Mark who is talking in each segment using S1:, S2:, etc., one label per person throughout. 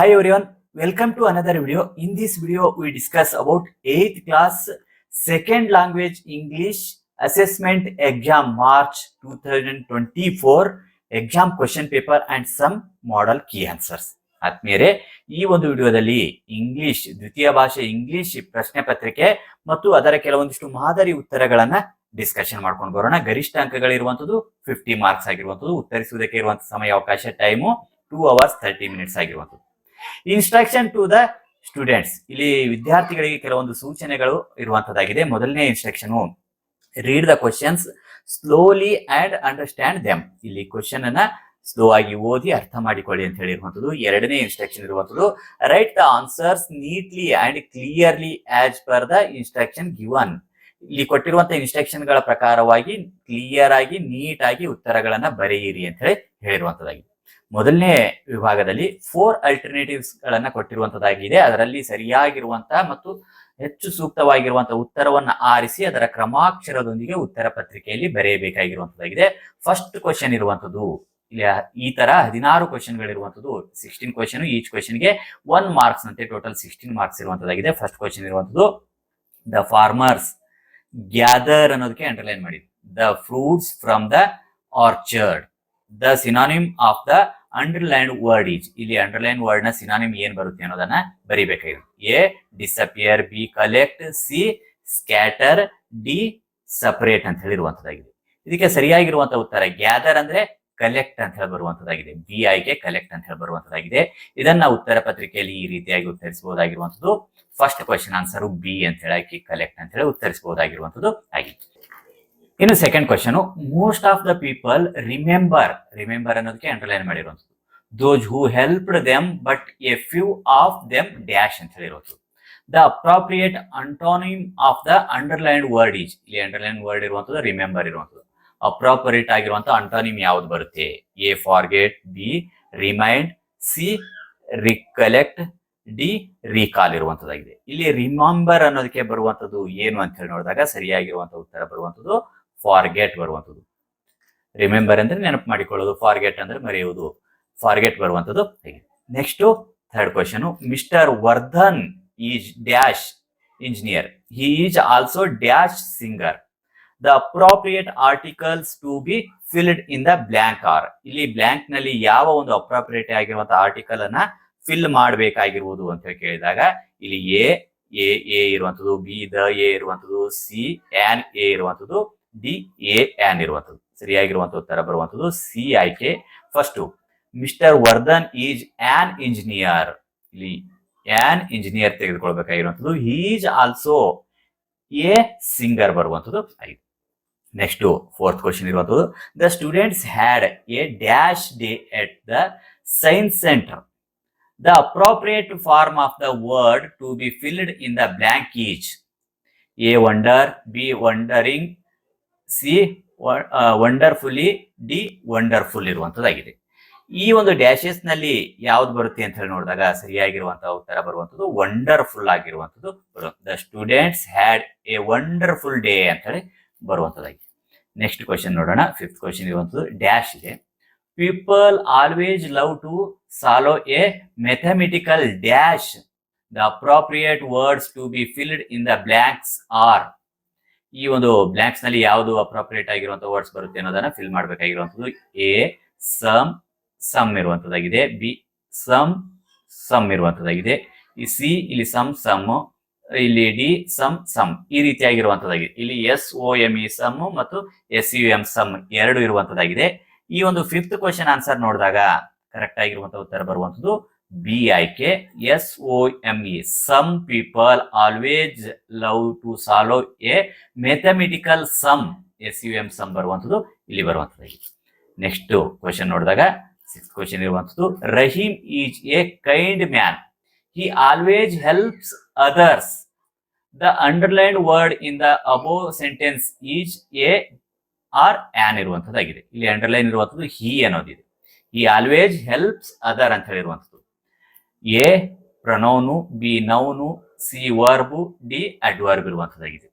S1: Hi everyone, welcome to another video. In this video, we discuss about 8th class second language English assessment exam March 2024 exam question paper and some model key answers. ಆದ್ಮೇಲೆ ಈ ಒಂದು ವಿಡಿಯೋದಲ್ಲಿ English ದ್ವಿತೀಯ ಭಾಷೆ English ಪ್ರಶ್ನೆ ಪತ್ರಿಕೆ ಮತ್ತು ಅದರ ಕೆಲವೊಂದಿಷ್ಟು ಮಾದರಿ ಉತ್ತರಗಳನ್ನ ಡಿಸ್ಕಷನ್ ಮಾಡ್ಕೊಂಡು ಬರೋಣ ಗರಿಷ್ಠ ಅಂಕಗಳಿರುವಂತದ್ದು ಫಿಫ್ಟಿ ಮಾರ್ಕ್ಸ್ ಆಗಿರುವಂತದ್ದು ಉತ್ತರಿಸುವುದಕ್ಕೆ ಇರುವಂತಹ ಸಮಯ ಅವಕಾಶ time two hours thirty minutes ಆಗಿರುವಂತದ್ದು ಇನ್ಸ್ಟ್ರಕ್ಷನ್ ಟು ದ ಸ್ಟೂಡೆಂಟ್ಸ್ ಇಲ್ಲಿ ವಿದ್ಯಾರ್ಥಿಗಳಿಗೆ ಕೆಲವೊಂದು ಸೂಚನೆಗಳು ಇರುವಂತದ್ದಾಗಿದೆ. ಮೊದಲನೇ instruction read the questions slowly and understand them ಇಲ್ಲಿ ಕ್ವಶನ್ ಅನ್ನ ಸ್ಲೋ ಆಗಿ ಓದಿ ಅರ್ಥ ಮಾಡಿಕೊಳ್ಳಿ ಅಂತ ಹೇಳಿರುವಂತದ್ದು. ಎರಡನೇ ಇನ್ಸ್ಟ್ರಕ್ಷನ್ ಇರುವಂತದ್ದು write the answers neatly and clearly as per the instruction given ಇಲ್ಲಿ ಕೊಟ್ಟಿರುವಂತಹ ಇನ್ಸ್ಟ್ರಕ್ಷನ್ಗಳ ಪ್ರಕಾರವಾಗಿ ಕ್ಲಿಯರ್ ಆಗಿ ನೀಟ್ ಆಗಿ ಉತ್ತರಗಳನ್ನ ಬರೆಯಿರಿ ಅಂತ ಹೇಳಿ ಹೇಳಿರುವಂತದ್ದಾಗಿದೆ. ಮೊದಲನೇ ವಿಭಾಗದಲ್ಲಿ ಫೋರ್ ಅಲ್ಟರ್ನೇಟಿವ್ಸ್ ಗಳನ್ನ ಕೊಟ್ಟಿರುವಂತದ್ದಾಗಿದೆ. ಅದರಲ್ಲಿ ಸರಿಯಾಗಿರುವಂತಹ ಮತ್ತು ಹೆಚ್ಚು ಸೂಕ್ತವಾಗಿರುವಂತಹ ಉತ್ತರವನ್ನು ಆರಿಸಿ ಅದರ ಕ್ರಮಾಕ್ಷರದೊಂದಿಗೆ ಉತ್ತರ ಪತ್ರಿಕೆಯಲ್ಲಿ ಬರೆಯಬೇಕಾಗಿರುವಂತದ್ದಾಗಿದೆ. ಫಸ್ಟ್ ಕ್ವಶನ್ ಇರುವಂತದ್ದು, ಇಲ್ಲಿ ಈ ತರ ಹದಿನಾರು ಕ್ವಶನ್ಗಳಿರುವಂತದ್ದು ಸಿಕ್ಸ್ಟೀನ್ ಕ್ವಶನ್ ಈಚ್ ಕ್ವಶನ್ಗೆ ಒನ್ ಮಾರ್ಕ್ಸ್ ಅಂತೆ ಟೋಟಲ್ ಸಿಕ್ಸ್ಟೀನ್ ಮಾರ್ಕ್ಸ್ ಇರುವಂತದ್ದಾಗಿದೆ. ಫಸ್ಟ್ ಕ್ವಶನ್ ಇರುವಂತದ್ದು ದ ಫಾರ್ಮರ್ಸ್ ಗ್ಯಾದರ್ ಅನ್ನೋದಕ್ಕೆ ಅಂಡರ್ಲೈನ್ ಮಾಡಿ. The fruits from the orchard the synonym of the underline word each ಇಲ್ಲಿ ಅಂಡರ್ಲೈನ್ ವರ್ಡ್ನ ಸಿನಾನಿಮ್ ಏನ್ ಬರುತ್ತೆ ಅನ್ನೋದನ್ನ ಬರಿಬೇಕಾಗಿರುತ್ತೆ A disappear B collect C scatter D separate ಅಂತ ಹೇಳಿರುವಂತದ್ದಾಗಿದೆ. ಇದಕ್ಕೆ ಸರಿಯಾಗಿರುವಂತ ಉತ್ತರ ಗ್ಯಾದರ್ ಅಂದ್ರೆ ಕಲೆಕ್ಟ್ ಅಂತ ಹೇಳಿ ಬರುವಂತದ್ದಾಗಿದೆ. ಬಿ ಆಯ್ಕೆ ಕಲೆಕ್ಟ್ ಅಂತ ಹೇಳಿ ಬರುವಂತದ್ದಾಗಿದೆ. ಇದನ್ನ ಉತ್ತರ ಪತ್ರಿಕೆಯಲ್ಲಿ ಈ ರೀತಿಯಾಗಿ ಉತ್ತರಿಸಬಹುದಾಗಿರುವಂತದ್ದು. ಫಸ್ಟ್ ಕ್ವಶನ್ ಆನ್ಸರ್ ಬಿ ಅಂತ ಹೇಳಿ ಕಲೆಕ್ಟ್ ಅಂತ ಹೇಳಿ ಉತ್ತರಿಸಬಹುದಾಗಿರುವಂತದ್ದು. ಆಗಿದೆ ಇನ್ನು second question most of the people remember remember ಅನ್ನೋದಕ್ಕೆ ಅಂಡರ್ಲೈನ್ ಮಾಡಿರುವಂಥದ್ದು those who helped them but a few of them dash ಅಂತ ಹೇಳಿರೋದು. The appropriate antonym of the underline word is ಇಲ್ಲಿ ಅಂಡರ್ಲೈನ್ ವರ್ಡ್ ಇರುವಂತದ್ದು ರಿಮೆಂಬರ್ ಇರುವಂತದ್ದು ಅಪ್ರಾಪರೇಟ್ ಆಗಿರುವಂತ antonym ಯಾವ್ದು ಬರುತ್ತೆ? A forget B remind C recollect D recall ಇರುವಂತದ್ದಾಗಿದೆ ಇಲ್ಲಿ remember ಅನ್ನೋದಕ್ಕೆ ಬರುವಂತದ್ದು ಏನು ಅಂತ ಹೇಳಿ ನೋಡಿದಾಗ ಸರಿಯಾಗಿರುವಂತ ಉತ್ತರ ಬರುವಂತದ್ದು ಫಾರ್ಗೆಟ್ ಬರುವಂಥದ್ದು. ರಿಮೆಂಬರ್ ಅಂದ್ರೆ ನೆನಪು ಮಾಡಿಕೊಳ್ಳೋದು ಫಾರ್ಗೆಟ್ ಅಂದ್ರೆ ಮರೆಯುವುದು ಫಾರ್ಗೆಟ್ ಬರುವಂಥದ್ದು ಹೇಗೆ. Next third question mister Vardhan is dash engineer he is also dash singer the appropriate articles to be filled in the blank or ಇಲ್ಲಿ ಬ್ಲಾಂಕ್ನಲ್ಲಿ ಯಾವ ಒಂದು ಅಪ್ರಾಪ್ರಿಯೇಟ್ ಆಗಿರುವಂತಹ ಆರ್ಟಿಕಲ್ ಅನ್ನ ಫಿಲ್ ಮಾಡಬೇಕಾಗಿರುವುದು ಅಂತ ಕೇಳಿದಾಗ ಇಲ್ಲಿ ಎ ಎ ಎ ಇರುವಂತದ್ದು ಬಿ ದ ಎ ಇರುವಂತದ್ದು ಸಿ ಆನ್ ಎ ಇರುವಂತದ್ದು ಡಿ ಎ ಆನ್ ಇರುವಂತದ್ದು ಸರಿಯಾಗಿರುವಂತ ಉತ್ತರ ಬರುವಂತದ್ದು ಸಿ ಆಯ್ಕೆ first mister Vardhan is an engineer ಇಲ್ಲಿ ಆನ್ ಇಂಜಿನಿಯರ್ ತೆಗೆದುಕೊಳ್ಬೇಕಾಗಿರುವಂತದ್ದು ಈಸ್ ಆಲ್ಸೋ ಎ ಸಿಂಗರ್ ಬರುವಂತದ್ದು ಆಗಿದೆ ನೆಕ್ಸ್ಟ್ ಫೋರ್ತ್ ಕ್ವಶನ್ ಇರುವಂತದ್ದು the students had a dash day at the science centre the appropriate form of the word to be filled in the blank is A wonder B wondering C wonderfully D wonderful ಇರುವಂತದ್ದಾಗಿದೆ ಈ ಒಂದು ಡ್ಯಾಶಸ್ನಲ್ಲಿ ಯಾವ್ದು ಬರುತ್ತೆ ಅಂತ ಹೇಳಿ ನೋಡಿದಾಗ ಸರಿಯಾಗಿರುವಂತಹ ಉತ್ತರ ಬರುವಂತದ್ದು wonderful ಆಗಿರುವಂತದ್ದು the students had a wonderful day ಅಂತ ಹೇಳಿ ಬರುವಂತದ್ದಾಗಿದೆ ನೆಕ್ಸ್ಟ್ ಕ್ವಶನ್ ನೋಡೋಣ. ಫಿಫ್ತ್ ಕ್ವಶನ್ ಇರುವಂತದ್ದು ಡ್ಯಾಶ್ ಇದೆ. People always love to solve a mathematical dash the appropriate words to be filled in the blanks are ಈ ಒಂದು ಬ್ಲಾಕ್ಸ್ನಲ್ಲಿ ಯಾವುದು ಅಪ್ರಾಪ್ರಿಯೇಟ್ ಆಗಿರುವಂತಹ ವರ್ಡ್ಸ್ ಬರುತ್ತೆ ಅನ್ನೋದನ್ನ ಫಿಲ್ ಮಾಡಬೇಕಾಗಿರುವಂತದ್ದು ಎ ಸಮ್ ಸಮ್ ಇರುವಂತದ್ದಾಗಿದೆ ಬಿ ಸಮ್ ಸಮ್ ಇರುವಂತದ್ದಾಗಿದೆ ಈ ಸಿ ಇಲ್ಲಿ ಸಮ್ ಸಮ್ ಇಲ್ಲಿ ಡಿ ಸಮ್ ಸಮ್ ಈ ರೀತಿಯಾಗಿರುವಂತದ್ದಾಗಿದೆ ಇಲ್ಲಿ S O M E some ಮತ್ತು ಎಸ್ ಯು ಎಂ ಸಮ್ ಎರಡು ಇರುವಂತದ್ದಾಗಿದೆ ಈ ಒಂದು ಫಿಫ್ತ್ ಕ್ವಶನ್ ಆನ್ಸರ್ ನೋಡಿದಾಗ ಕರೆಕ್ಟ್ ಆಗಿರುವಂತಹ ಉತ್ತರ ಬರುವಂತದ್ದು ಬಿ ಆಯ್ಕೆ S O M E some people always love to solve a mathematical sum S U M sum ಬರುವಂಥದ್ದು ಇಲ್ಲಿ ಬರುವಂಥದ್ದು ನೆಕ್ಸ್ಟ್ ಕ್ವಶನ್ ನೋಡಿದಾಗ ಸಿಕ್ಸ್ ಕ್ವಶನ್ ಇರುವಂಥದ್ದು Rahim is a kind man he always helps others the underline word in the above sentence is a or an ಇರುವಂಥದ್ದಾಗಿದೆ. ಇಲ್ಲಿ underline ಇರುವಂಥದ್ದು he ಅನ್ನೋದಿದೆ. ಈ always helps other ಅಂತ ಹೇಳಿರುವಂತದ್ದು A pronoun B, noun, C, verb, D, adverb ಇರುವಂತದ್ದಾಗಿದೆ.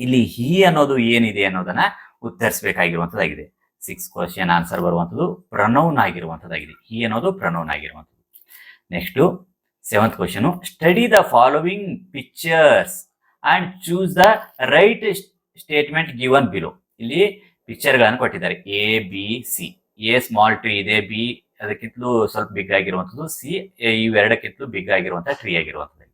S1: ಇಲ್ಲಿ he ಅನ್ನೋದು ಏನಿದೆ ಅನ್ನೋದನ್ನ ಉತ್ತರಿಸಬೇಕಾಗಿರುವಂತದ್ದಾಗಿದೆ. Six question answer ಬರುವಂತದ್ದು ಪ್ರನೌನ್ ಆಗಿರುವಂತದ್ದಾಗಿದೆ. ಹಿ ಅನ್ನೋದು ಪ್ರನೌನ್ ಆಗಿರುವಂತದ್ದು. Next seventh question study the following pictures and choose the right statement given below ಇಲ್ಲಿ ಪಿಕ್ಚರ್ಗಳನ್ನು ಕೊಟ್ಟಿದ್ದಾರೆ. A B C A small tree ಇದೆ ಬಿ ಅದಕ್ಕಿಂತಲೂ ಸ್ವಲ್ಪ ಬಿಗ್ ಆಗಿರುವಂಥದ್ದು ಸಿ ಇವೆರಡಕ್ಕಿಂತಲೂ ಬಿಗ್ ಆಗಿರುವಂತಹ ಟ್ರೀ ಆಗಿರುವಂಥದ್ದು.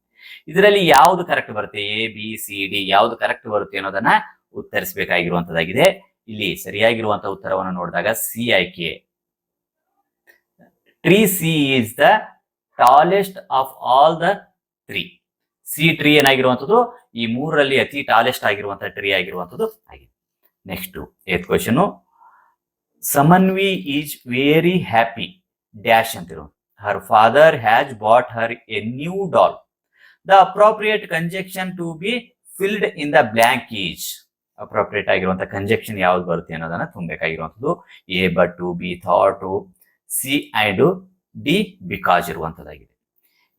S1: ಇದರಲ್ಲಿ ಯಾವುದು ಕರೆಕ್ಟ್ ಬರುತ್ತೆ? ಎ ಬಿ ಸಿ ಡಿ ಯಾವುದು ಕರೆಕ್ಟ್ ಬರುತ್ತೆ ಅನ್ನೋದನ್ನ ಉತ್ತರಿಸಬೇಕಾಗಿರುವಂತದ್ದಾಗಿದೆ ಇಲ್ಲಿ ಸರಿಯಾಗಿರುವಂತಹ ಉತ್ತರವನ್ನು ನೋಡಿದಾಗ ಸಿ ಆಯ್ಕೆ. Tree C is the tallest of all the three C tree ಏನಾಗಿರುವಂಥದ್ದು? ಈ ಮೂರರಲ್ಲಿ ಅತಿ ಟಾಲೆಸ್ಟ್ ಆಗಿರುವಂತಹ ಟ್ರೀ ಆಗಿರುವಂಥದ್ದು ಆಗಿದೆ. Next eighth question Samanvi is very happy dash ಅಂತಿರೋ. Her father has bought her a new doll the appropriate conjunction to be filled in the blank is appropriate ಆಗಿರುವಂತಹ conjunction ಯಾವ್ದು ಬರುತ್ತೆ ಅನ್ನೋದನ್ನ ತುಂಬಬೇಕಾಗಿರುವಂಥದ್ದು A but B thought C and D because ಇರುವಂತದ್ದಾಗಿದೆ.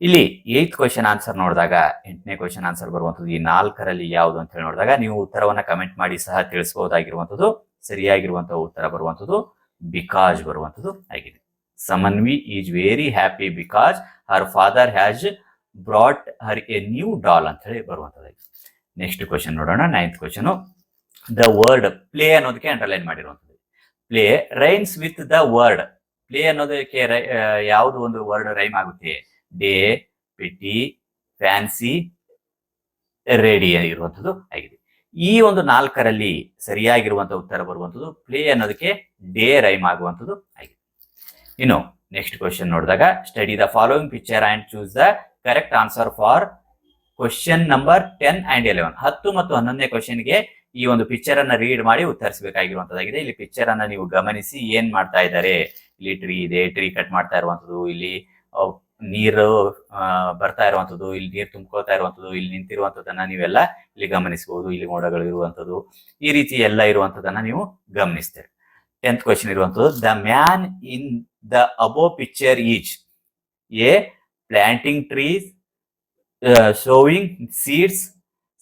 S1: ಇಲ್ಲಿ eighth question answer ನೋಡಿದಾಗ, ಎಂಟನೇ question answer ಬರುವಂಥದ್ದು ಈ ನಾಲ್ಕರಲ್ಲಿ ಯಾವುದು ಅಂತ ಹೇಳಿ ನೋಡಿದಾಗ ನೀವು ಉತ್ತರವನ್ನ ಕಮೆಂಟ್ ಮಾಡಿ ಸಹ ತಿಳಿಸಬಹುದಾಗಿರುವಂಥದ್ದು ಸರಿಯಾಗಿರುವಂತಹ ಉತ್ತರ ಬರುವಂಥದ್ದು ಬಿಕಾಜ್ ಬರುವಂಥದ್ದು ಆಗಿದೆ. Samanvi is very happy because her father has brought her a new doll ಅಂತ ಹೇಳಿ ಬರುವಂಥದ್ದಾಗಿದೆ ನೆಕ್ಸ್ಟ್ ಕ್ವಶನ್ ನೋಡೋಣ, ninth question. The word play ಅನ್ನೋದಕ್ಕೆ ಅಂಡರ್ಲೈನ್ ಮಾಡಿರುವಂಥದ್ದು. Play rhymes with the word. Play ಅನ್ನೋದಕ್ಕೆ ಯಾವುದು ಒಂದು ವರ್ಡ್ ರೈಮ್ ಆಗುತ್ತೆ? ಡೇ ಪಿಟಿ ಫ್ಯಾನ್ಸಿ, ರೆಡಿ ಇರುವಂಥದ್ದು ಆಗಿದೆ. ಈ ಒಂದು ನಾಲ್ಕರಲ್ಲಿ ಸರಿಯಾಗಿರುವಂತಹ ಉತ್ತರ ಬರುವಂಥದ್ದು ಪ್ಲೇ ಅನ್ನೋದಕ್ಕೆ ಡೇ ರೈಮ್ ಆಗುವಂಥದ್ದು ಆಗಿದೆ. ಇನ್ನು ನೆಕ್ಸ್ಟ್ ಕ್ವಶನ್ ನೋಡಿದಾಗ study the following picture and choose the correct answer for question number ten and eleven ಹತ್ತು ಮತ್ತು ಹನ್ನೊಂದನೇ ಕ್ವಶನ್ಗೆ ಈ ಒಂದು ಪಿಕ್ಚರ್ ಅನ್ನ ರೀಡ್ ಮಾಡಿ ಉತ್ತರಿಸಬೇಕಾಗಿರುವಂತದ್ದಾಗಿದೆ. ಇಲ್ಲಿ ಪಿಕ್ಚರ್ ಅನ್ನ ನೀವು ಗಮನಿಸಿ ಏನ್ ಮಾಡ್ತಾ ಇದ್ದಾರೆ. ಇಲ್ಲಿ ಟ್ರೀ ಇದೆ ಟ್ರೀ ಕಟ್ ಮಾಡ್ತಾ ಇರುವಂತದ್ದು ಇಲ್ಲಿ ನೀರು ಬರ್ತಾ ಇರುವಂತದ್ದು, ಇಲ್ಲಿ ನೀರು ತುಂಬ್ಕೊಳ್ತಾ ಇರುವಂತದ್ದು, ಇಲ್ಲಿ ನಿಂತಿರುವಂತದನ್ನ ನೀವೆಲ್ಲ ಇಲ್ಲಿ ಗಮನಿಸಬಹುದು ಇಲ್ಲಿ ಮೋಡಗಳು ಇರುವಂತದ್ದು. ಈ ರೀತಿ ಎಲ್ಲ ಇರುವಂತದನ್ನ ನೀವು ಗಮನಿಸ್ತೇವೆ ಟೆಂತ್ ಕ್ವಶನ್ ಇರುವಂತದ್ದು the man in the above picture is A planting trees sowing seeds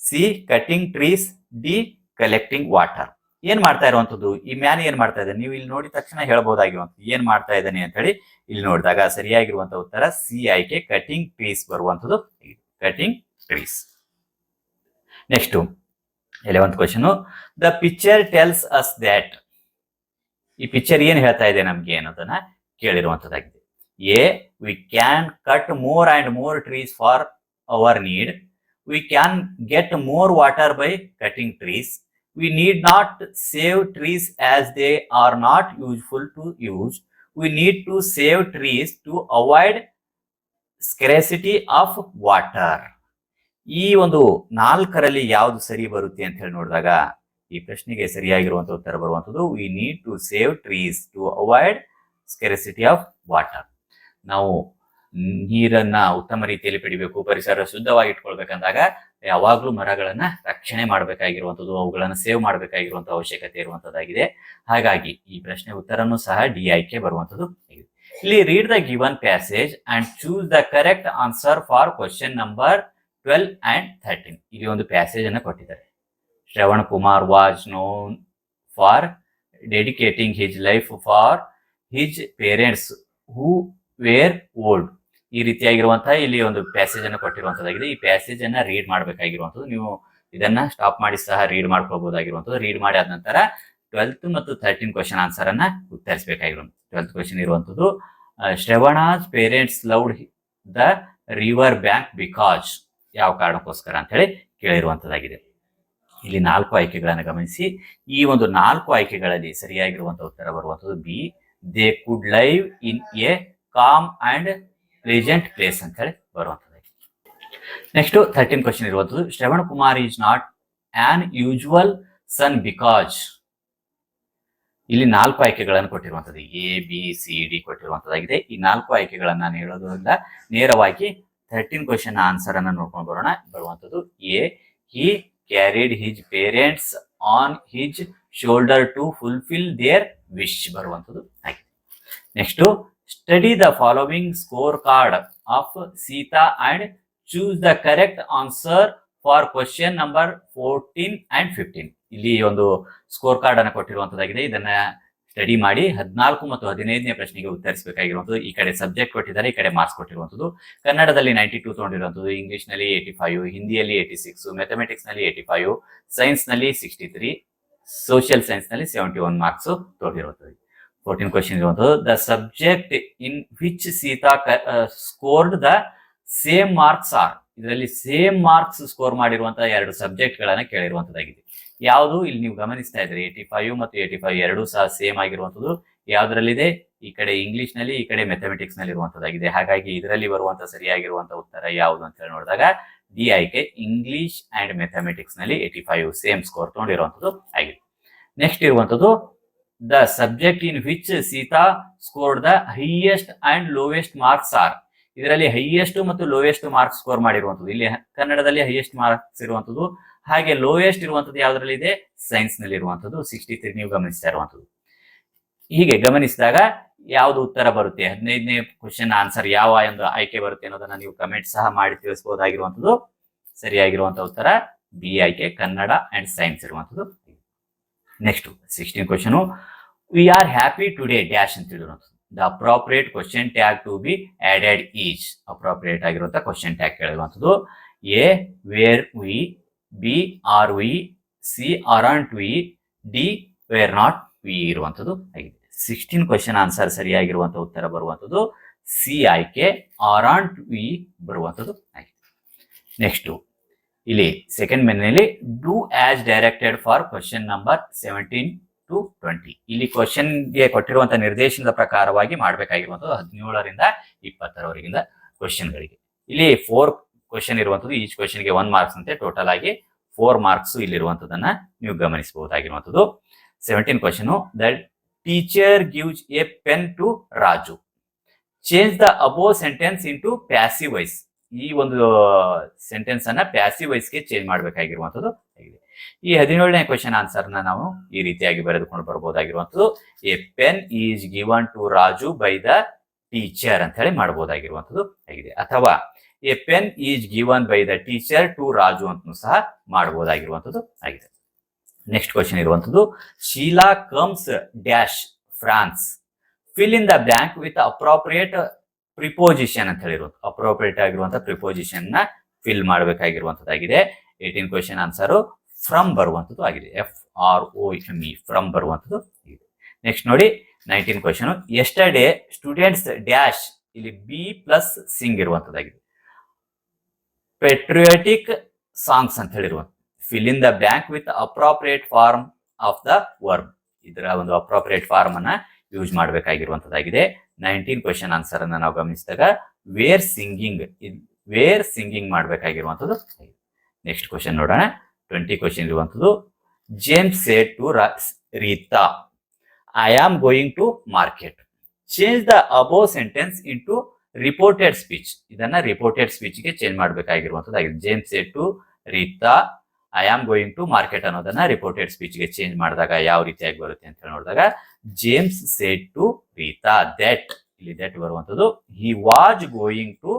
S1: C cutting trees D collecting water ಏನ್ ಮಾಡ್ತಾ ಇರುವಂತದ್ದು? ಈ ಮ್ಯಾನ್ ಏನ್ ಮಾಡ್ತಾ ಇದ್ದಾನೆ? ನೀವು ಇಲ್ಲಿ ನೋಡಿದ ತಕ್ಷಣ ಹೇಳಬಹುದಾಗಿರುವಂತ ಏನ್ ಮಾಡ್ತಾ ಇದ್ದಾನೆ ಅಂತ ಹೇಳಿ ಇಲ್ಲಿ ನೋಡಿದಾಗ ಸರಿಯಾಗಿರುವಂತ ಉತ್ತರ ಸಿ ಆಯ್ಕೆ ಕಟಿಂಗ್ ಟ್ರೀಸ್ ಬರುವಂತದ್ದು. Cutting trees next eleventh question the picture tells us that ಈ ಪಿಕ್ಚರ್ ಏನ್ ಹೇಳ್ತಾ ಇದೆ ನಮ್ಗೆ ಅನ್ನೋದನ್ನ ಕೇಳಿರುವಂತದ್ದಾಗಿದೆ. A we can cut more and more trees for our need we can get more water by cutting trees we need not save trees as they are not useful to use. We need to save trees to avoid scarcity of water. ಈ ಒಂದು ನಾಲ್ಕರಲ್ಲಿ ಯಾವುದು ಸರಿ ಬರುತ್ತೆ ಅಂತ ಹೇಳಿ ನೋಡಿದಾಗ ಈ ಪ್ರಶ್ನೆಗೆ ಸರಿಯಾಗಿರುವಂತ ಉತ್ತರ ಬರುವಂತದ್ದು we need to save trees to avoid scarcity of water ನಾವು ನೀರನ್ನ ಉತ್ತಮ ರೀತಿಯಲ್ಲಿ ಪಡಿಬೇಕು, ಪರಿಸರ ಶುದ್ಧವಾಗಿ ಇಟ್ಕೊಳ್ಬೇಕಂದಾಗ ಯಾವಾಗ್ಲೂ ಮರಗಳನ್ನ ರಕ್ಷಣೆ ಮಾಡಬೇಕಾಗಿರುವಂಥದ್ದು, ಅವುಗಳನ್ನು ಸೇವ್ ಮಾಡಬೇಕಾಗಿರುವಂತ ಅವಶ್ಯಕತೆ ಇರುವಂತದ್ದಾಗಿದೆ ಹಾಗಾಗಿ ಈ ಪ್ರಶ್ನೆ ಉತ್ತರನೂ ಸಹ ಡಿ ಆಯ್ಕೆ ಬರುವಂತದ್ದು. ಇಲ್ಲಿ read the given passage and choose the correct answer for question number twelve and thirteen ಇಲ್ಲಿ ಒಂದು ಪ್ಯಾಸೇಜ್ ಅನ್ನು ಕೊಟ್ಟಿದ್ದಾರೆ. Shravan Kumar was known for dedicating his life for his parents who were old ಈ ರೀತಿಯಾಗಿರುವಂತಹ ಇಲ್ಲಿ ಒಂದು ಪ್ಯಾಸೇಜ್ ಅನ್ನು ಕೊಟ್ಟಿರುವಂತದ್ದಾಗಿದೆ. ಈ ಪ್ಯಾಸೇಜ್ ಅನ್ನ ರೀಡ್ ಮಾಡಬೇಕಾಗಿರುವಂತದ್ದು ನೀವು ಇದನ್ನ ಸ್ಟಾಪ್ ಮಾಡಿ ಸಹ ರೀಡ್ ಮಾಡ್ಕೋಬಹುದಾಗಿರುವಂತದ್ದು ರೀಡ್ ಮಾಡಿ ಆದ ನಂತರ ಟ್ವೆಲ್ತ್ ಮತ್ತು ಥರ್ಟೀನ್ ಕ್ವಶನ್ ಆನ್ಸರ್ ಅನ್ನ ಉತ್ತರಿಸಬೇಕಾಗಿರುವಂತ ಟ್ವೆಲ್ತ್ ಕ್ವಶನ್ ಇರುವಂತದ್ದು Shravan's parents loved the river bank because ಯಾವ ಕಾರಣಕ್ಕೋಸ್ಕರ ಅಂತ ಹೇಳಿ ಕೇಳಿರುವಂತದ್ದಾಗಿದೆ ಇಲ್ಲಿ ನಾಲ್ಕು ಆಯ್ಕೆಗಳನ್ನು ಗಮನಿಸಿ. ಈ ಒಂದು ನಾಲ್ಕು ಆಯ್ಕೆಗಳಲ್ಲಿ ಸರಿಯಾಗಿರುವಂತಹ ಉತ್ತರ ಬರುವಂತದ್ದು B. They could live in a calm and pleasant place ಅಂತ ಹೇಳಿ ಬರುವಂತದ್ದು ನೆಕ್ಸ್ಟ್ ಥರ್ಟೀನ್ ಕ್ವಶನ್ ಇರುವಂತದ್ದು Shravan Kumar is not an usual son because ಇಲ್ಲಿ ನಾಲ್ಕು ಆಯ್ಕೆಗಳನ್ನು ಕೊಟ್ಟಿರುವಂತದ್ದು ಎ ಬಿ ಸಿ ಡಿ ಕೊಟ್ಟಿರುವಂತದ್ದಾಗಿದೆ ಈ ನಾಲ್ಕು ಆಯ್ಕೆಗಳನ್ನ ನಾನು ಹೇಳೋದ್ರಿಂದ ನೇರವಾಗಿ ಥರ್ಟೀನ್ ಕ್ವಶನ್ ಆನ್ಸರ್ ಅನ್ನ ನೋಡ್ಕೊಂಡು ಬರೋಣ. ಬರುವಂತದ್ದು A he carried his parents on his shoulder to fulfil their wish ಬರುವಂತದ್ದು ಆಗಿದೆ next study the following score card of Sita and choose the correct answer for question number fourteen and fifteen ಇಲ್ಲಿ ಒಂದು score card ಅನ್ನು ಕೊಟ್ಟಿರುವಂತದ್ದಾಗಿದೆ. ಇದನ್ನ study ಮಾಡಿ ಹದಿನಾಲ್ಕು ಮತ್ತು ಹದಿನೈದನೇ ಪ್ರಶ್ನೆಗೆ ಉತ್ತರಿಸಬೇಕಾಗಿರುವಂಥದ್ದು ಈ ಕಡೆ ಸಬ್ಜೆಕ್ಟ್ ಕೊಟ್ಟಿದ್ದಾರೆ, ಈ ಕಡೆ ಮಾರ್ಕ್ಸ್ ಕೊಟ್ಟಿರುವಂಥದ್ದು ಕನ್ನಡದಲ್ಲಿ ನೈಂಟಿ ಟೂ ತೊಗೊಂಡಿರುವಂಥದ್ದು ಇಂಗ್ಲಿಷ್ನಲ್ಲಿ ಏಯ್ಟಿ ಫೈವ್ ಹಿಂದಿಯಲ್ಲಿ ಏಯ್ಟಿ ಸಿಕ್ಸ್ ಮೆಥಮೆಟಿಕ್ಸ್ನಲ್ಲಿ ಏಯ್ಟಿ ಫೈವ್ ಸೈನ್ಸ್ನಲ್ಲಿ ಸಿಕ್ಸ್ಟಿ ತ್ರೀ ಸೋಷಿಯಲ್ ಸೈನ್ಸ್ನಲ್ಲಿ ಸೆವೆಂಟಿ ಒನ್ ಮಾರ್ಕ್ಸ್ ತಗೊಂಡಿರುವಂಥದ್ದು ಫೋರ್ಟೀನ್ ಕ್ವಶನ್ ಇರುವಂಥದ್ದು. The subject in which Sita scored the same marks are ಇದರಲ್ಲಿ ಸೇಮ್ ಮಾರ್ಕ್ಸ್ ಸ್ಕೋರ್ ಮಾಡಿರುವಂತಹ ಎರಡು ಸಬ್ಜೆಕ್ಟ್ ಗಳನ್ನ ಕೇಳಿರುವಂತದ್ದಾಗಿದೆ ಯಾವುದು? ಇಲ್ಲಿ ನೀವು ಗಮನಿಸ್ತಾ ಇದ್ರಿ ಏಟಿ ಫೈವ್ ಮತ್ತು ಏಟಿ ಫೈವ್ ಎರಡೂ ಸಹ ಸೇಮ್ ಆಗಿರುವಂತದ್ದು ಯಾವ್ದ್ರಲ್ಲಿದೆ? ಈ ಕಡೆ ಇಂಗ್ಲಿಷ್ನಲ್ಲಿ ಈ ಕಡೆ ಮೆಥಮೆಟಿಕ್ಸ್ನಲ್ಲಿ ಇರುವಂತದ್ದಾಗಿದೆ ಹಾಗಾಗಿ ಇದರಲ್ಲಿ ಬರುವಂತಹ ಸರಿಯಾಗಿರುವಂತಹ ಉತ್ತರ ಯಾವುದು ಅಂತ ಹೇಳಿ ನೋಡಿದಾಗ ಡಿ ಆಯ್ಕೆ ಇಂಗ್ಲಿಷ್ ಅಂಡ್ ಮೆಥಮೆಟಿಕ್ಸ್ನಲ್ಲಿ ಏಟಿ ಫೈವ್ ಸೇಮ್ ಸ್ಕೋರ್ ತಗೊಂಡಿರುವಂತದ್ದು ಆಗಿದೆ. ನೆಕ್ಸ್ಟ್ ಇರುವಂತದ್ದು the subject in which Sita scored the highest and lowest marks are ಇದರಲ್ಲಿ ಹೈಯೆಸ್ಟ್ ಮತ್ತು ಲೋಯೆಸ್ಟ್ ಮಾರ್ಕ್ಸ್ ಸ್ಕೋರ್ ಮಾಡಿರುವಂಥದ್ದು. ಇಲ್ಲಿ ಕನ್ನಡದಲ್ಲಿ ಹೈಯೆಸ್ಟ್ ಮಾರ್ಕ್ಸ್ ಇರುವಂತದ್ದು ಹಾಗೆ ಲೋಯೆಸ್ಟ್ ಇರುವಂತದ್ದು ಯಾವ್ದ್ರಲ್ಲಿ ಇದೆ? ಸೈನ್ಸ್ನಲ್ಲಿ ಇರುವಂತದ್ದು ಸಿಕ್ಸ್ಟಿ ತ್ರೀ ನೀವು ಗಮನಿಸ್ತಾ ಇರುವಂಥದ್ದು. ಹೀಗೆ ಗಮನಿಸಿದಾಗ ಯಾವ್ದು ಉತ್ತರ ಬರುತ್ತೆ? ಹದಿನೈದನೇ ಕ್ವಶನ್ ಆನ್ಸರ್ ಯಾವ ಒಂದು ಆಯ್ಕೆ ಬರುತ್ತೆ ಅನ್ನೋದನ್ನ ನೀವು ಕಮೆಂಟ್ ಸಹ ಮಾಡಿ ತಿಳಿಸಬಹುದಾಗಿರುವಂತದ್ದು ಸರಿಯಾಗಿರುವಂತಹ ಉತ್ತರ ಬಿ ಆಯ್ಕೆ ಕನ್ನಡ ಅಂಡ್ ಸೈನ್ಸ್ ಇರುವಂತದ್ದು next sixteen question we are happy today dash ಅಂತ ಹೇಳಿದ್ರು the appropriate question tag to be added each appropriate ಆಗಿರುವಂತಹ question tag ಕೇಳಿರುವಂಥದ್ದು A were we B are we C aren't we D were not we ಇರುವಂಥದ್ದು ಆಗಿದೆ. Sixteen question answer ಸರಿಯಾಗಿರುವಂತಹ ಉತ್ತರ ಬರುವಂಥದ್ದು C ಆಯ್ಕೆ R ant V ಬರುವಂಥದ್ದು ಆಗಿದೆ. Next ಇಲ್ಲಿ second ಮೆನ್ನಲ್ಲಿ do as directed for question number seventeen to twenty ಇಲ್ಲಿ ಕ್ವಶನ್ಗೆ ಕೊಟ್ಟಿರುವಂತಹ ನಿರ್ದೇಶನದ ಪ್ರಕಾರವಾಗಿ ಮಾಡಬೇಕಾಗಿರುವಂಥದ್ದು ಹದಿನೇಳರಿಂದ ಇಪ್ಪತ್ತರವರೆಗಿಂದ ಕ್ವಶನ್ಗಳಿಗೆ ಇಲ್ಲಿ ಫೋರ್ ಕ್ವಶನ್ ಇರುವಂಥದ್ದು ಈಚ್ ಕ್ವಶನ್ಗೆ ಒನ್ ಮಾರ್ಕ್ಸ್ ಅಂತೆ ಟೋಟಲ್ ಆಗಿ ಫೋರ್ ಮಾರ್ಕ್ಸ್ ಇಲ್ಲಿರುವಂಥದ್ದನ್ನ ನೀವು ಗಮನಿಸಬಹುದಾಗಿರುವಂಥದ್ದು. Seventeen question that teacher gives a pen to Raju change the above sentence into passive voice ಈ ಒಂದು ಸೆಂಟೆನ್ಸ್ ಅನ್ನ ಪ್ಯಾಸಿವ್ ವೈಸ್ಗೆ ಚೇಂಜ್ ಮಾಡಬೇಕಾಗಿರುವಂಥದ್ದು ಆಗಿದೆ. ಈ ಹದಿನೇಳನೇ ಕ್ವಶನ್ ಆನ್ಸರ್ನ ನಾವು ಈ ರೀತಿಯಾಗಿ ಬರೆದುಕೊಂಡು ಬರಬಹುದಾಗಿರುವಂಥದ್ದು a pen is given to Raju by the teacher ಅಂತ ಹೇಳಿ ಮಾಡಬಹುದಾಗಿರುವಂಥದ್ದು ಆಗಿದೆ. ಅಥವಾ a pen is given by the teacher to Raju ಅಂತ ಸಹ ಮಾಡಬಹುದಾಗಿರುವಂಥದ್ದು ಆಗಿದೆ. ನೆಕ್ಸ್ಟ್ ಕ್ವಶನ್ ಇರುವಂಥದ್ದು. Sheela comes dash France fill in the blank with appropriate preposition ಅಂತ ಹೇಳಿರುವಂತ ಅಪ್ರೋಪ್ರಿಯೇಟ್ ಆಗಿರುವಂತಹ ಪ್ರಿಪೋಸಿಷನ್ನ ಫಿಲ್ ಮಾಡಬೇಕಾಗಿರುವಂತದ್ದಾಗಿದೆ ಏಟೀನ್ ಕ್ವಶನ್ ಆನ್ಸರ್ ಫ್ರಮ್ ಬರುವಂತದ್ದು ಆಗಿದೆ. ಎಫ್ ಆರ್ ಓ ಎಂ ಇ ಫ್ರಮ್ ಬರುವಂತದ್ದು ಇದೆ ನೆಕ್ಸ್ಟ್ ನೋಡಿ nineteen question yesterday students dash ಇಲ್ಲಿ ಬಿ ಪ್ಲಸ್ ಸಿಂಗ್ ಇರುವಂತದ್ದಾಗಿದೆ ಪೆಟ್ರಿಯಾಟಿಕ್ ಸಾಂಗ್ಸ್ ಅಂತ ಹೇಳಿರುವಂತ fill in the blank with appropriate form of the verb ಇದರ ಒಂದು ಅಪ್ರಾಪ್ರಿಯೇಟ್ ಫಾರ್ಮ್ ಅನ್ನ ಯೂಸ್ ಮಾಡಬೇಕಾಗಿರುವಂತದ್ದಾಗಿದೆ ನೈನ್ಟೀನ್ ಕ್ವಶನ್ ಆನ್ಸರ್ ಅನ್ನ ನಾವು ಗಮನಿಸಿದಾಗ ವೇರ್ ಸಿಂಗಿಂಗ್ ವೇರ್ ಸಿಂಗಿಂಗ್ ಮಾಡಬೇಕಾಗಿರುವಂಥದ್ದು ನೆಕ್ಸ್ಟ್ ಕ್ವಶನ್ ನೋಡೋಣ. ಟ್ವೆಂಟಿ ಕ್ವಶನ್ ಇರುವಂಥದ್ದು. James said to Rita I am going to market change the above sentence into reported speech ಇದನ್ನ ರಿಪೋರ್ಟೆಡ್ ಸ್ಪೀಚ್ಗೆ change ಮಾಡಬೇಕಾಗಿರುವಂಥದ್ದಾಗಿದೆ. James said to Rita I am going to market ಅನ್ನೋದನ್ನ reported ಸ್ಪೀಚ್ಗೆ change ಮಾಡಿದಾಗ ಯಾವ ರೀತಿಯಾಗಿ ಬರುತ್ತೆ ಅಂತ ನೋಡಿದಾಗ James said to Rita that ಇಲ್ಲಿ ದಟ್ ಬರುವಂಥದ್ದು he was going to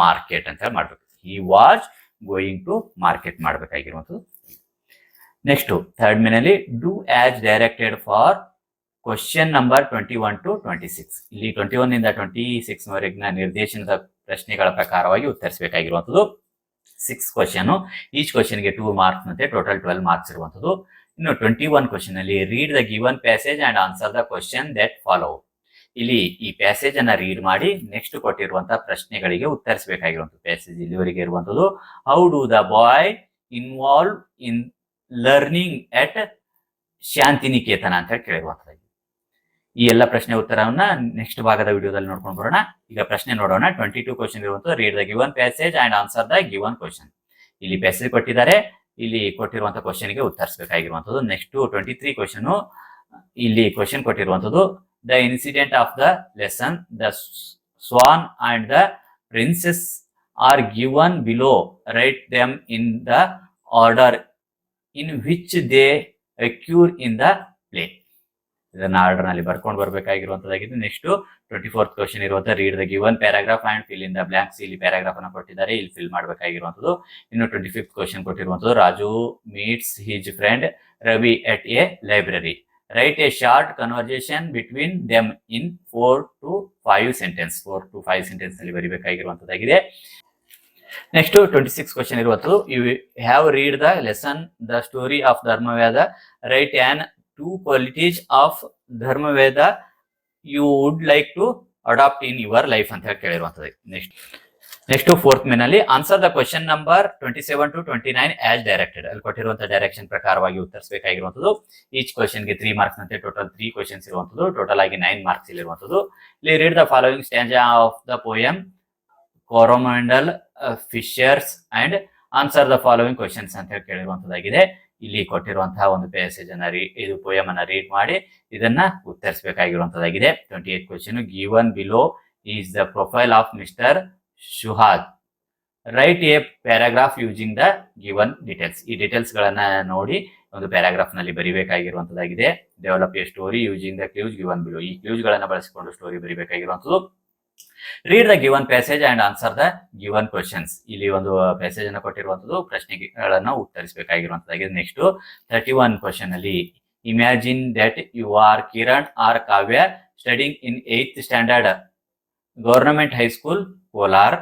S1: market ಅಂತ ಹೇಳಿ ಮಾಡ್ಬೇಕು. He was going to market ಮಾಡಬೇಕಾಗಿರುವಂಥದ್ದು. Next third ಮೇನಲ್ಲಿ do as directed for question number twenty one to twenty six ಇಲ್ಲಿ ಟ್ವೆಂಟಿ ಒನ್ ಇಂದ twenty six ವರೆಗಿನ ನಿರ್ದೇಶನದ ಪ್ರಶ್ನೆಗಳ ಪ್ರಕಾರವಾಗಿ ಉತ್ತರಿಸಬೇಕಾಗಿರುವಂಥದ್ದು. ಸಿಕ್ಸ್ ಕ್ವಶನ್ ಈಚ್ ಕ್ವಶನ್ಗೆ ಟೂ ಮಾರ್ಕ್ಸ್ ಮತ್ತೆ ಟೋಟಲ್ ಟ್ವೆಲ್ ಮಾರ್ಕ್ಸ್ ಇರುವಂಥದ್ದು. ಇನ್ನು ಟ್ವೆಂಟಿ ಒನ್ ಕ್ವಶನ್ ಅಲ್ಲಿ read the given passage and answer the question that follow ಇಲ್ಲಿ ಈ ಪ್ಯಾಸೇಜ್ ಅನ್ನ ರೀಡ್ ಮಾಡಿ ನೆಕ್ಸ್ಟ್ ಕೊಟ್ಟಿರುವಂತಹ ಪ್ರಶ್ನೆಗಳಿಗೆ ಉತ್ತರಿಸಬೇಕಾಗಿರುವಂತಹ ಪ್ಯಾಸೇಜ್ ಇಲ್ಲಿವರೆಗೆ ಇರುವಂತದ್ದು how do the boy involve in learning at Shantiniketan? ಅಂತ ಹೇಳಿ ಕೇಳಿರುವಂತದ್ದು ಈ ಎಲ್ಲ ಪ್ರಶ್ನೆ ಉತ್ತರವನ್ನ ನೆಕ್ಸ್ಟ್ ಭಾಗದ ವಿಡಿಯೋದಲ್ಲಿ ನೋಡ್ಕೊಂಡು ಬರೋಣ. ಈಗ ಪ್ರಶ್ನೆ ನೋಡೋಣ. ಟ್ವೆಂಟಿ ಟೂ ಕ್ವಶನ್ ಇರುವಂತದ್ದು read the given passage and answer the given question ಇಲ್ಲಿ ಪ್ಯಾಸೇಜ್ ಕೊಟ್ಟಿದ್ದಾರೆ. ಇಲ್ಲಿ ಕೊಟ್ಟಿರುವಂತಹ ಕ್ವಶನ್ಗೆ ಉತ್ತರಿಸಬೇಕಾಗಿರುವಂತದ್ದು. ನೆಕ್ಸ್ಟ್ ಟ್ವೆಂಟಿ ತ್ರೀ ಕ್ವಶನ್ ಇಲ್ಲಿ question ಕೊಟ್ಟಿರುವಂತದ್ದು. The incident of the lesson the swan and the princess are given below write them in the order in which they occur in the play ಇದನ್ನ ಆರ್ಡರ್ನಲ್ಲಿ ಬರ್ಕೊಂಡು ಬರಬೇಕಾಗಿರುವಂತದ್ದಾಗಿದೆ ನೆಕ್ಸ್ಟ್ ಟ್ವೆಂಟಿ ಫೋರ್ತ್ ಕ್ವಶನ್ ಇರುವಂತಹ read the given paragraph and fill in the blanks ಇಲ್ಲಿ paragraph ಅನ್ನ ಕೊಟ್ಟಿದ್ದಾರೆ. ಇಲ್ಲಿ fill ಮಾಡಬೇಕಾಗಿರುವಂತದ್ದು. ಇನ್ನು twenty fifth question ಕೊಟ್ಟಿರುವಂತದ್ದು. Raju meets his friend Ravi at a library write a short conversation between them in four to five sentence four to five sentence ಅಲ್ಲಿ ಬರೀಬೇಕಾಗಿರುವಂತದ್ದಾಗಿದೆ. Next twenty six question ಇರುವಂತದ್ದು. You have read the lesson the story of Dharmavyadha write on two of of veda you would like to adapt in your life ಅಂತ ಹೇಳಿ ಕೇಳಿರುವಂತದ್ದು next next fourth ಮೇನಲ್ಲಿ answer the question number twenty seven to twenty nine as directed ಅಲ್ಲಿ ಕೊಟ್ಟಿರುವಂತಹ direction ಪ್ರಕಾರವಾಗಿ ಉತ್ತರಿಸಬೇಕಾಗಿರುವಂತದ್ದು each ಕ್ವಶನ್ಗೆ three marks ಅಂತ ಟೋಟಲ್ ತ್ರೀ ಕ್ವಶನ್ಸ್ ಇರುವಂತದ್ದು ಟೋಟಲ್ ಆಗಿ ನೈನ್ ಮಾರ್ಕ್ಸ್ ಇರುವಂತದ್ದು ಇಲ್ಲಿ read the following stanza of the poem Coromandel fishers and answer the following questions ಅಂತ ಹೇಳಿ ಕೇಳಿರುವಂತದ್ದಾಗಿದೆ ಇಲ್ಲಿ ಕೊಟ್ಟಿರುವಂತಹ ಒಂದು ಪ್ಯಾಸೇಜ್ ಅನ್ನ ರೀ ಇದು ಪೋಯಮ್ ಅನ್ನ ರೀಡ್ ಮಾಡಿ ಇದನ್ನ ಉತ್ತರಿಸಬೇಕಾಗಿರುವಂತದಾಗಿದೆ twenty eight question given below is the profile of mister Shuhad write a paragraph using the given details ಈ ಡೀಟೇಲ್ಸ್ ಗಳನ್ನ ನೋಡಿ ಒಂದು ಪ್ಯಾರಾಗ್ರಾಫ್ನಲ್ಲಿ ಬರಿಬೇಕಾಗಿರುವಂತದಾಗಿದೆ develop a story using the clues given below ಈ ಕ್ಲೂಸ್ ಗಳನ್ನ ಬಳಸಿಕೊಂಡು story ಬರಿಬೇಕಾಗಿರುವಂತದ್ದು read the given passage and answer the given questions ಇಲ್ಲಿ ಒಂದು ಪ್ಯಾಸೇಜ್ ಅನ್ನು ಕೊಟ್ಟಿರುವಂತದ್ದು ಪ್ರಶ್ನೆಗಳನ್ನ ಉತ್ತರಿಸಬೇಕಾಗಿರುವಂತದ್ದಾಗಿದೆ ನೆಕ್ಸ್ಟ್ ತರ್ಟಿ ಒನ್ ಕ್ವಶನ್ ಅಲ್ಲಿ imagine that you are Kiran R Kavya studying in eighth standard government high school Kolar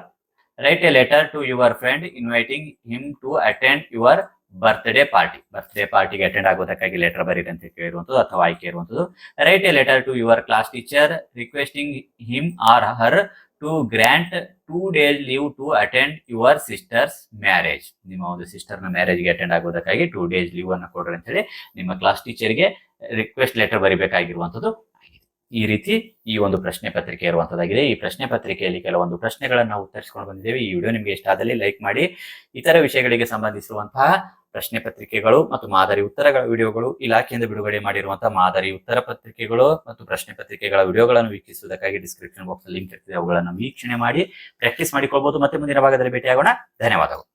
S1: write a letter to your friend inviting him to attend your birthday party birthday ಪಾರ್ಟಿಗೆ attend ಆಗೋದಕ್ಕಾಗಿ letter ಬರೀರಿ ಅಂತ ಕೇಳಿರುವಂಥದ್ದು ಅಥವಾ ಆಯ್ಕೆ ಇರುವಂಥದ್ದು. Write a letter to your class teacher requesting him or her to grant two days leave to attend your sister's marriage ನಿಮ್ಮ ಒಂದು ಸಿಸ್ಟರ್ನ ಮ್ಯಾರೇಜ್ಗೆ ಅಟೆಂಡ್ ಆಗೋದಕ್ಕಾಗಿ ಟೂ ಡೇಸ್ ಲೀವ್ ಅನ್ನು ಕೊಡ್ರಿ ಅಂತ ಹೇಳಿ ನಿಮ್ಮ ಕ್ಲಾಸ್ ಟೀಚರ್ಗೆ ರಿಕ್ವೆಸ್ಟ್ ಲೆಟರ್ ಬರೀಬೇಕಾಗಿರುವಂಥದ್ದು ಈ ರೀತಿ ಈ ಒಂದು ಪ್ರಶ್ನೆ ಪತ್ರಿಕೆ ಇರುವಂತದ್ದಾಗಿದೆ ಈ ಪ್ರಶ್ನೆ ಪತ್ರಿಕೆಯಲ್ಲಿ ಕೆಲವೊಂದು ಪ್ರಶ್ನೆಗಳನ್ನು ನಾವು ಉತ್ತರಿಸಿಕೊಂಡು ಬಂದಿದ್ದೇವೆ. ಈ ವಿಡಿಯೋ ನಿಮಗೆ ಇಷ್ಟ ಆದಲ್ಲಿ ಲೈಕ್ ಮಾಡಿ. ಇತರ ವಿಷಯಗಳಿಗೆ ಸಂಬಂಧಿಸಿರುವಂತಹ ಪ್ರಶ್ನೆ ಪತ್ರಿಕೆಗಳು ಮತ್ತು ಮಾದರಿ ಉತ್ತರಗಳ ವಿಡಿಯೋಗಳು ಇಲಾಖೆಯಿಂದ ಬಿಡುಗಡೆ ಮಾಡಿರುವಂತಹ ಮಾದರಿ ಉತ್ತರ ಪತ್ರಿಕೆಗಳು ಮತ್ತು ಪ್ರಶ್ನೆ ಪತ್ರಿಕೆಗಳ ವಿಡಿಯೋಗಳನ್ನು ವೀಕ್ಷಿಸುವುದಕ್ಕಾಗಿ ಡಿಸ್ಕ್ರಿಪ್ಷನ್ ಬಾಕ್ಸ್ ಲಿಂಕ್ ಇರ್ತದೆ, ಅವುಗಳನ್ನು ವೀಕ್ಷಣೆ ಮಾಡಿ ಪ್ರಾಕ್ಟೀಸ್ ಮಾಡಿಕೊಳ್ಬಹುದು ಮತ್ತೆ ಮುಂದಿನ ಭಾಗದಲ್ಲಿ ಭೇಟಿಯಾಗೋಣ. ಧನ್ಯವಾದಗಳು.